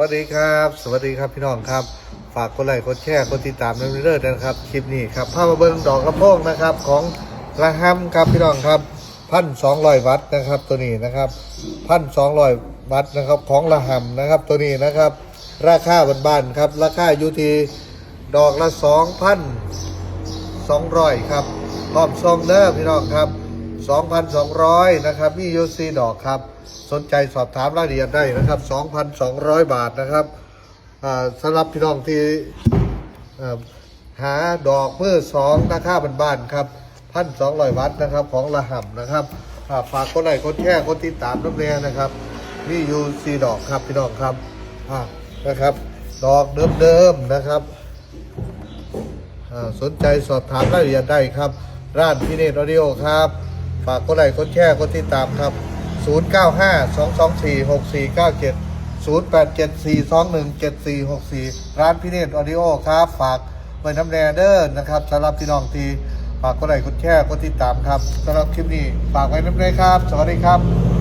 วัสดีครับ สวัสดีครับพี่น้องครับ ฝากกดไลค์กดแชร์กดติดตามในเรื่อยๆนะครับคลิปนี้ครับภาพมาเบิ้งดอกกระโพงนะครับของระหัมครับพี่น้องครับพันสองร้อยวัตต์นะครับตัวนี้นะครับพันสองร้อยวัตต์นะครับของระหัมนะครับตัวนี้นะครับ ราคาบ้านๆครับราคาอยู่ที่ดอกละสองพัน200ครับพร้อมซองเด้อพี่น้องครับ 2,200 นะครับ มียูซีดอกครับ สนใจสอบถามรายละเอียดได้นะครับ 2,200 บาทนะครับอ่าสำหรับพี่น้องที่อ่อหาดอกเมื่อสองราคาบ้านๆครับ 1,200 วัตนะครับของระห่ำนะครับอ่าฝากคนไหนคนแค่คนติดตามน้ำเรียนะครับมียูซีดอกครับพี่น้องครับอ่านะครับ ดอกเดิมๆนะครับอ่าสนใจสอบถามรายละเอียดได้ครับ ร้านพิเนตออดิโอครับ ฝากกดไลค์กดแชร์กดติดตามครับ 095 224 6497 087 421 7464 ร้านพิเนตออดิโอครับ ฝากไว้น้ำแนเดอร์นะครับสำหรับพี่น้องทีฝากกดไลค์กดแชร์กดติดตามครับสำหรับคลิปนี้ฝากไว้น้ำแนครับ สวัสดีครับ